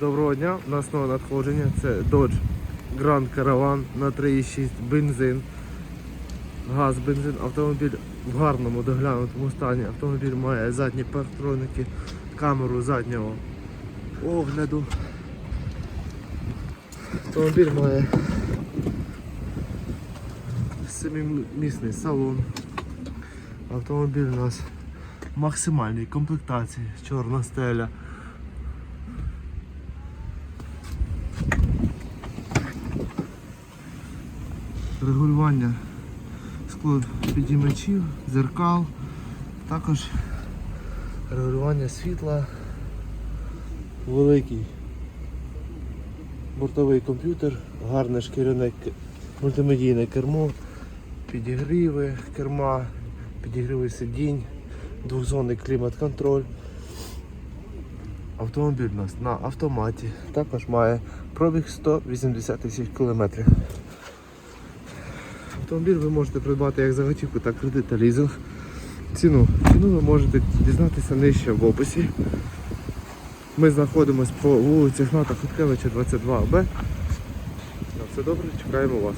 Доброго дня, у нас нове надходження. Це Dodge Grand Caravan на 3,6 бензин. Газ, бензин, автомобіль в гарному доглянутому стані. Автомобіль має задні парктроники, камеру заднього огляду. Автомобіль має семимісний салон. Автомобіль у нас в максимальній комплектації, чорна стеля. Регулювання скло підіймачів, зеркал, також регулювання світла, великий бортовий комп'ютер, гарне шкіряне мультимедійне кермо, підігріви керма, підігріви сидінь, двохзонний клімат-контроль. Автомобіль у нас на автоматі, також має пробіг 180 тисяч кілометрів. Автомобіль ви можете придбати як за готівку, так кредит та лізинг. Ціну. Ціну ви можете дізнатися нижче в описі. Ми знаходимося по вулиці Гната Хуткевича 22Б. На все добре, чекаємо вас.